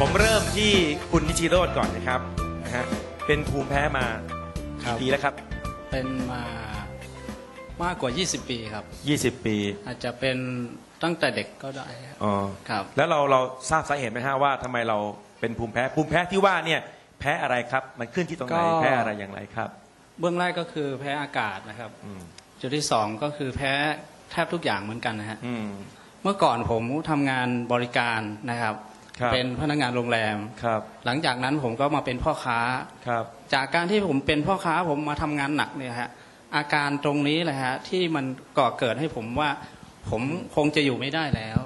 ผมเริ่มที่คุณนิชิโรธก่อนนะครับนะฮะเป็นภูมิแพ้มาครับกี่ปีแล้วครัเป็นมามากกว่า 20 ปีครับ บ 20 ปีอาจจะเป็นตั้งแต่เด็กก็ได้ครับ อ๋อครับ แล้วเราเราทราบสาเหตุไหมฮะว่าทำไมเราเป็นภูมิแพ้ภูมิแพ้ที่ว่าเนี่ยแพ้อะไรครับ มันขึ้นที่ตรงไหนก็ แพ้อะไรอย่างไรครับเบื้องแรกก็คือแพ้อากาศนะครับ อืมจุดที่สองก็คือแพ้แทบทุกอย่างเหมือนกันนะฮะอืม เมื่อก่อนผมทำงานบริการนะครับ ครับเป็นพนักงานโรงแรม ครับ หลังจากนั้นผมก็มาเป็นพ่อค้า ครับ จากการที่ผมเป็นพ่อค้าผมมาทำงานหนักเนี่ยฮะอาการตรงนี้แหละฮะที่มันก่อเกิดให้ผมว่า ผมคงจะอยู่ไม่ได้แล้ว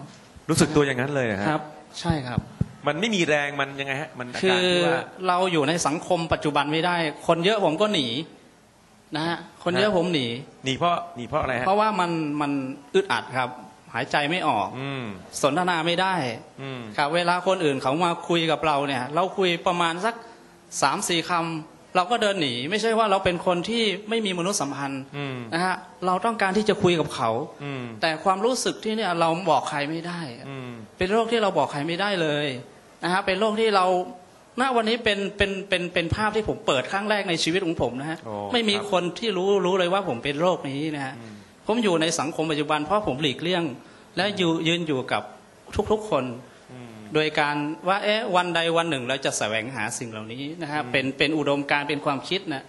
รู้สึกตัวอย่างนั้นเลยเหรอฮะครับ ใช่ครับ มันไม่มีแรงมันยังไงฮะมันอาคืการอที่ว่า เราอยู่ในสังคมปัจจุบันไม่ได้ คนเยอะผมก็หนีนะฮะคนเยอะผมหนี หนีเพราะหนีเพราะอะไรฮะ เพราะว่ามันมันอึดอัดครับ หายใจไม่ออกอืมสนทนาไม่ได้อืมครับเวลาคนอื่นเขามาคุยกับเราเนี่ย เราคุยประมาณสักสามสี่คำเราก็เดินหนี ไม่ใช่ว่าเราเป็นคนที่ไม่มีมนุษยสัมพันธ์อืมนะฮะเราต้องการที่จะคุยกับเขาอืมแต่ความรู้สึกที่เนี่ยเราบอกใครไม่ได้อืมเป็นโรคที่เราบอกใครไม่ได้เลยนะฮะเป็นโรคที่เราณวันนี้เป็นเป็นเป็นเป็นภาพที่ผมเปิดครั้งแรกในชีวิตของผมนะฮะโอ้ไม่มีครับคนที่รู้รู้เลยว่าผมเป็นโรคนี้นะฮะ ผมอยู่ในสังคมปัจจุบันเพราะผมหลีกเลี่ยง และอยู่ยืนอยู่กับทุกๆคนอืมโดยการว่าเอ๊ะวันใดวันหนึ่งเราจะแสวงหาสิ่งเหล่านี้นะฮะเป็นเป็นอุดมการณ์เป็นความคิดนะ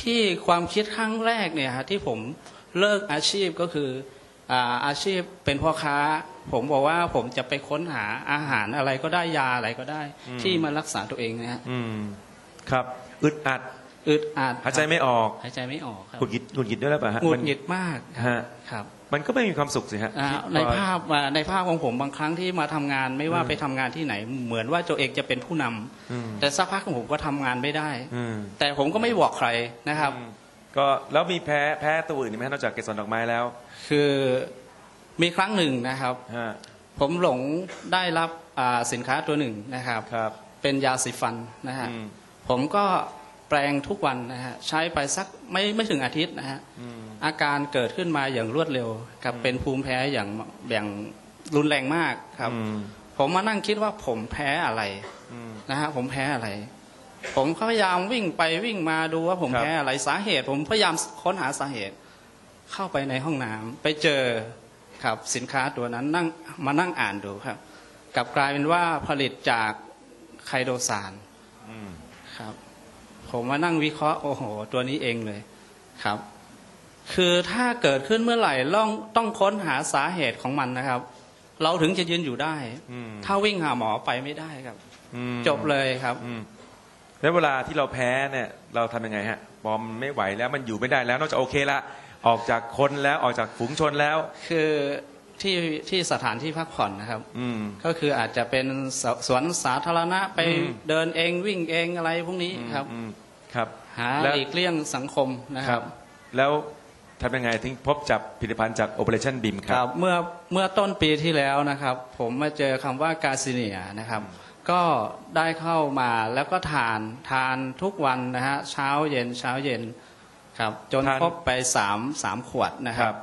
ที่ความคิดครั้งแรกเนี่ยฮะที่ผมเลิกอาชีพก็คืออ่าอาชีพเป็นพ่อค้า ผมบอกว่าผมจะไปค้นหาอาหารอะไรก็ได้ยาอะไรก็ได้ ที่มารักษาตัวเองนะฮะอืมครับอึดอัด อึดอัดหายใจไม่ออกหายใจไม่ออกครับหงุดหงิดหงุดหงิดด้วยหรือเปล่าฮะหงุมัดนหงิดมากฮะครับ มันก็ไม่มีความสุขสิฮะอ่าที่ในพอภาพอ่าในภาพของผมบางครั้งที่มาทำงานไม่ว่าไปทำงานที่ไหน เหมือนว่าตัวเองจะเป็นผู้นำอืมแต่สักพักผมก็ทำงานไม่ได้ อืมแต่ผมก็ไม่บอกใครนะครับ อืมก็แล้วมีแพ้แพ้ตัวอื่นอีกไหมฮะนอกจากเกสรดอกไม้แล้วคือมีครั้งหนึ่งนะครับ ฮะผมหลงได้รับอ่าสินค้าตัวหนึ่งนะครับ ครับเป็นยาสีฟันนะฮะ อืม ผมก็ แปลงทุกวันนะฮะใช้ไปสักไม่ไม่ถึงอาทิตย์นะฮะอืมอาการเกิดขึ้นมาอย่างรวดเร็วกับเป็นภูมิแพ้อย่างอย่างรุนแรงมากครับอืมผมมานั่งคิดว่าผมแพ้อะไรอืมนะฮะผมแพ้อะไร ผมก็พยายามวิ่งไปวิ่งมาดูว่าผมครับแพ้อะไรสาเหตุ ผมพยายามค้นหาสาเหตุ เข้าไปในห้องน้ำไปเจอครับสินค้าตัวนั้นนั่งมานั่งอ่านดูครับ กลับกลายเป็นว่าผลิตจากไคโดซานอืมครับ ผมมานั่งวิเคราะห์โอ้โห ตัวนี้เองเลยครับ คือถ้าเกิดขึ้นเมื่อไหร่ต้องต้องค้นหาสาเหตุของมันนะครับ เราถึงจะยืนอยู่ได้อืมถ้าวิ่งหาหมอไปไม่ได้ครับอืมจบเลยครับอืมแล้วเวลาที่เราแพ้เนี่ยเราทำยังไงฮะบอมนไม่ไหวแล้วมันอยู่ไม่ได้แล้วนอกจากโอเคละออกจากคนแล้วออกจากฝูงชนแล้ว คือ ที่ที่สถานที่พักผ่อนนะครับ อืม ก็คืออาจจะเป็นสสวนสาธารณะไปอืม เดินเองวิ่งเองอะไรพวกนี้ครับ อืมครับ หาแล้ว หลีกเลี่ยงสังคมนะคครัรับ บ แล้วทำยังไงถึงพบจับผลิตภัณฑ์จาก Operation BIM คครัรับ บเมื่อเมื่อต้นปีที่แล้วนะครับ ผมมาเจอคำว่ากาซิเนียนะครับ ก็ได้เข้ามาแล้วก็ทานทานทุกวันนะฮะเช้าเย็นเช้าเย็นครับ จนทาน ครบไปสามสามขวดนะคครัรับบ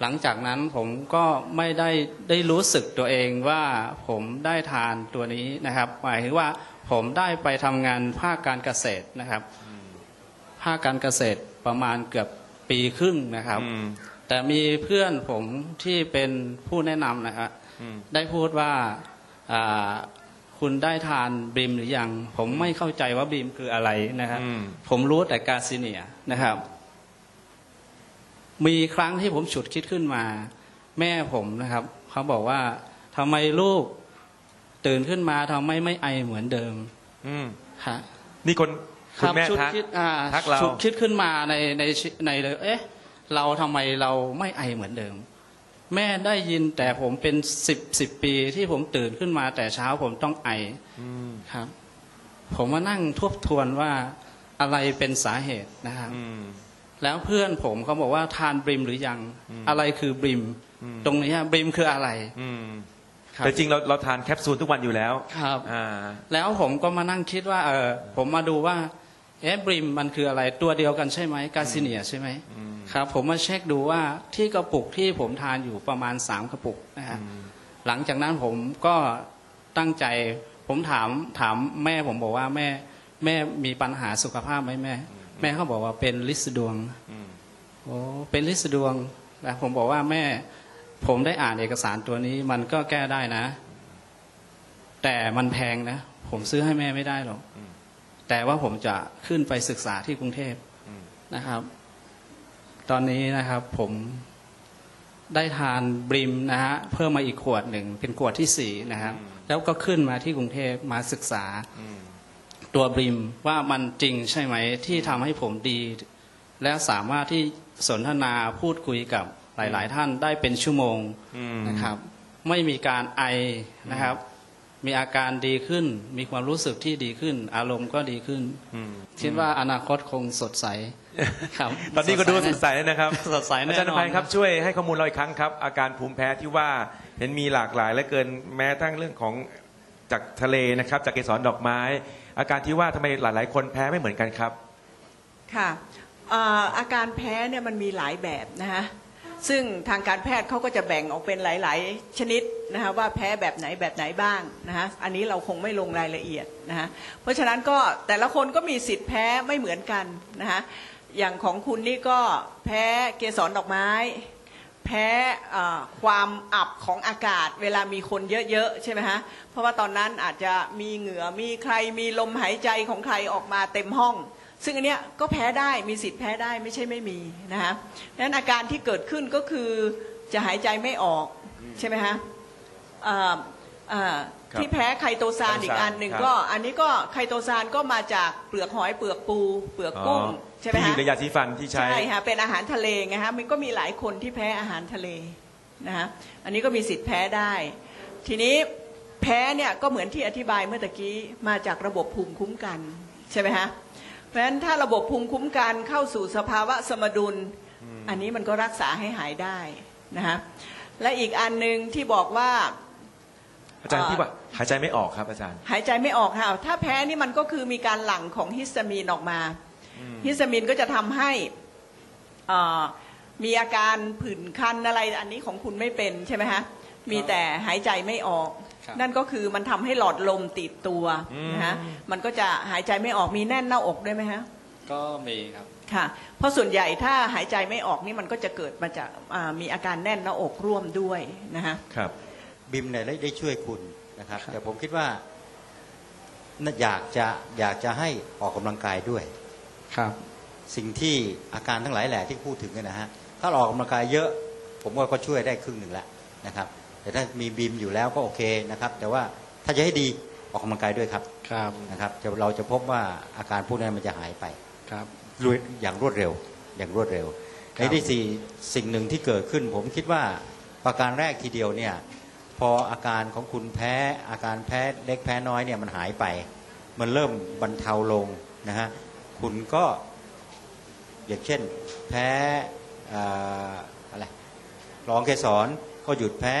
หลังจากนั้นผมก็ไม่ได้ได้รู้สึกตัวเองว่าผมได้ทานตัวนี้นะครับ หมายถึงว่าผมได้ไปทำงานภาคการเกษตรนะครับ ภาคการเกษตรประมาณเกือบปีครึ่งนะครับอืมแต่มีเพื่อนผมที่เป็นผู้แนะนำนะครับอืมได้พูดว่าอ่าคุณได้ทานบีมหรือยัง ผมไม่เข้าใจว่าบีมคืออะไรนะครับอืมผมรู้แต่กาซิเนียนะครับ มีครั้งที่ผมฉุดคิดขึ้นมา แม่ผมนะครับเขาบอกว่าทำไมลูกตื่นขึ้นมาทำไมไม่ไอเหมือนเดิม อืมฮะนี่คนคุณแม่ฉุดทักคิดอ่าทักเราฉุดคิดขึ้นมาในในในเลยเอ๊ะ เราทำไมเราไม่ไอเหมือนเดิม แม่ได้ยินแต่ผมเป็นสิบสิบปีที่ผมตื่นขึ้นมาแต่เช้าผมต้องไออืมครับ ผมมานั่งทบทวนว่าอะไรเป็นสาเหตุนะครับอืม แล้วเพื่อนผมเขาบอกว่าทานบริมหรือยังอืมอะไรคือบริมอืมตรงนี้ฮะบริมคืออะไรอืมครับแต่จริงเราเราทานแคปซูลทุกวันอยู่แล้วครับอ่าแล้วผมก็มานั่งคิดว่า เออผมมาดูว่าเอ๊ะบริมมันคืออะไรตัวเดียวกันใช่ไหมกาซิเนียใช่ไหมอืมครับ ผมมาเช็คดูว่าที่กระปุกที่ผมทานอยู่ประมาณสามกระปุกนะฮะอืมหลังจากนั้นผมก็ตั้งใจ ผมถามถามแม่ผมบอกว่าแม่แม่มีปัญหาสุขภาพไหมแม่ แม่เขาบอกว่าเป็นลินสดวงอืมโอ้เป็นลินสดวงนะผมบอกว่าแม่ผมได้อ่านเอกสารตัวนี้ มันก็แก้ได้นะ แต่มันแพงนะ ผมซื้อให้แม่ไม่ได้หรอกอืมแต่ว่าผมจะขึ้นไปศึกษาที่กรุงเทพอืมนะครับ ตอนนี้นะครับ ผมได้ทานบริมนะฮะเพิ่มมาอีกขวดหนึ่งเป็นขวดที่สี่นะครับ แล้วก็ขึ้นมาที่กรุงเทพมาศึกษาอืม ตัวบริมว่ามันจริงใช่ไหมที่ทำให้ผมดี และสามารถที่สนทนาพูดคุยกับหลาย ๆ ท่านได้เป็นชั่วโมงอืมนะครับ ไม่มีการไอนะครับ มีอาการดีขึ้น มีความรู้สึกที่ดีขึ้น อารมณ์ก็ดีขึ้น อืมคิดว่าอนาคตคงสดใสครับตอนนี้ก็ดูสดใสแล้วนะครับ สดใสอาแน่จารย์นอภันยครับช่วยให้ข้อมูลเราอีกครั้งครับ อาการภูมิแพ้ที่ว่าเห็นมีหลากหลายและเกินแม้ทั้งเรื่องของจากทะเลนะครับ จากเกสรดอกไม้ อาการที่ว่าทำไมหลาย ๆ คนแพ้ไม่เหมือนกันครับ ค่ะเอ่ออาการแพ้เนี่ยมันมีหลายแบบนะคะซึ่งทางการแพทย์เขาก็จะแบ่งออกเป็นหลาย ๆ ชนิดนะคะว่าแพ้แบบไหนแบบไหนบ้างนะคะอันนี้เราคงไม่ลงรายละเอียดนะคะเพราะฉะนั้นก็แต่ละคนก็มีสิทธิ์แพ้ไม่เหมือนกันนะคะอย่างของคุณนี่ก็แพ้เกสรดอกไม้ แพ้เอ่อความอับของอากาศ เวลามีคนเยอะๆใช่ไหมฮะเพราะว่าตอนนั้นอาจจะมีเหงื่อมีใครมีลมหายใจของใครออกมาเต็มห้อง ซึ่งอันเนี้ยก็แพ้ได้มีสิทธิ์แพ้ได้ไม่ใช่ไม่มีนะฮะดังนั้นอาการที่เกิดขึ้นก็คือจะหายใจไม่ออกใช่ไหมฮะเอ่อ อ่อครับที่แพ้ไคโตซานไคโตซานอีกอันหนึ่งครับ ก็ อันนี้ก็ไคโตซานก็มาจากเปลือกหอยเปลือกปู เปลือกกุ้งใช่ไหมที่อฮะยู่ในยาสีฟันที่ใช้ ใช่ค่ะเป็นอาหารทะเลไงฮะมันก็มีหลายคนที่แพ้อาหารทะเลนะฮะอันนี้ก็มีสิทธิ์แพ้ได้ ทีนี้แพ้เนี่ยก็เหมือนที่อธิบายเมื่อตะกี้มาจากระบบภูมิคุ้มกันใช่ไหมฮะเพราะฉะนั้นถ้าระบบภูมิคุ้มกันเข้าสู่สภาวะสมดุล อันนี้มันก็รักษาให้หายได้นะฮะและอีกอันหนึ่งที่บอกว่า อาจารย์ที่ว่าหายใจไม่ออกครับอาจารย์ หายใจไม่ออกค่ะ ถ้าแพ้นี่มันก็คือมีการหลั่งของฮิสตามีนออกมา ฮิสตามีนก็จะทำให้เอ่อมีอาการผื่นคันอะไร อันนี้ของคุณไม่เป็นใช่ไหมฮะ มีแต่หายใจไม่ออกครับนั่นก็คือมันทำให้หลอดลมติดตัวนะฮะ มันก็จะหายใจไม่ออก มีแน่นหน้าอกด้วยไหมฮะ ก็มีครับ ค่ะ เพราะส่วนใหญ่ถ้าหายใจไม่ออกนี่มันก็จะเกิดมาจากอ่ามีอาการแน่นหน้าอกร่วมด้วยนะฮะ ครับ บิมเนี่ยได้ได้ช่วยคุณนะครับครับแต่ผมคิดว่าน่าอยากจะอยากจะให้ออกกำลังกายด้วยครับ สิ่งที่อาการทั้งหลายแหล่ที่พูดถึงเนี่ยนะฮะถ้าเราออกกำลังกายเยอะ ผมว่าก็ช่วยได้ครึ่งหนึ่งแล้วนะครับ แต่ถ้ามีบิมอยู่แล้วก็โอเคนะครับ แต่ว่าถ้าจะให้ดีออกกำลังกายด้วยครับครับนะครับจะเราจะพบว่าอาการพวกนั้นมันจะหายไปครับรวดอย่างรวดเร็วอย่างรวดเร็วคในรับที่สี่สิ่งหนึ่งที่เกิดขึ้น ผมคิดว่าประการแรกทีเดียวเนี่ย พออาการของคุณแพ้อาการแพ้เล็กแพ้น้อยเนี่ยมันหายไป มันเริ่มบรรเทาลงนะฮะคุณก็อย่างเช่นแพ้ออะไรรองเกสรก็หยุดแพ้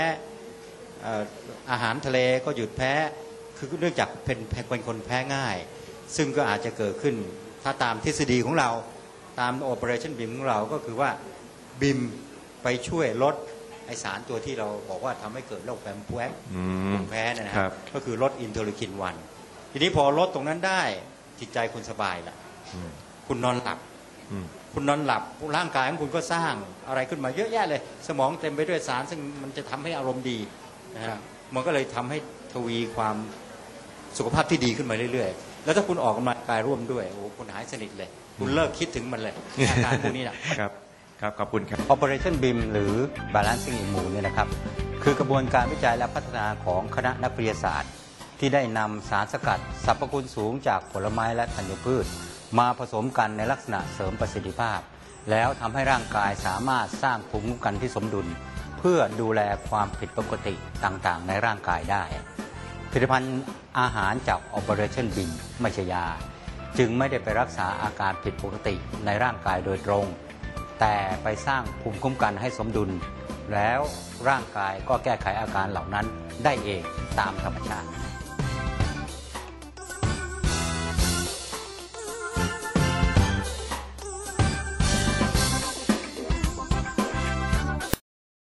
อ่ออาหารทะเลก็หยุดแพ้คือเนื่องจากเป็นเป็นคนแพ้ง่าย ซึ่งก็อาจจะเกิดขึ้นถ้าตามทฤษฎีของเราตาม Operation BIM ของเราก็คือว่าบิมไปช่วยลด ไอสารตัวที่เราบอกว่าทำให้เกิดโรคแพ้แพ้อืภูมมิแพ้เนยนะคครัรับบก็คือลดอินเทอร์ลิคินวันทีนี้พอลดตรงนั้นได้จิตใจคุณสบายละอืมคุณนอนหลับอืมคุณนอนหลับร่างกายของคุณก็สร้างอะไรขึ้นมาเยอะแยะเลย สมองเต็มไปด้วยสาร ซึ่งมันจะทำให้อารมณ์ดีนะฮะมันก็เลยทำให้ทวีความสุขภาพที่ดีขึ้นมาเรื่อยๆ แล้วถ้าคุณออกกำลังกายร่วมด้วยโอ้โหคุณหายสนิทเลย คุณเลิกคิดถึงมันเลยอาการพวกนี้นะครับ ครับขอบคุณครับ Operation BIM หรือ Balancing Immune เนี่ยนะครับ คือกระบวนการวิจัยและพัฒนาของคณะนักวิทยาศาสตร์ ที่ได้นำสารสกัดสรรพคุณสูงจากผลไม้และธัญพืช มาผสมกันในลักษณะเสริมประสิทธิภาพ แล้วทำให้ร่างกายสามารถสร้างภูมิคุ้มกันที่สมดุล เพื่อดูแลความผิดปกติต่างๆ ในร่างกายได้ ผลิตภัณฑ์อาหารจาก Operation BIM ไม่ใช่ยา จึงไม่ได้ไปรักษาอาการผิดปกติในร่างกายโดยตรง แต่ไปสร้างภูมิคุ้มกันให้สมดุล แล้วร่างกายก็แก้ไขอาการเหล่านั้นได้เองตามธรรมชาติ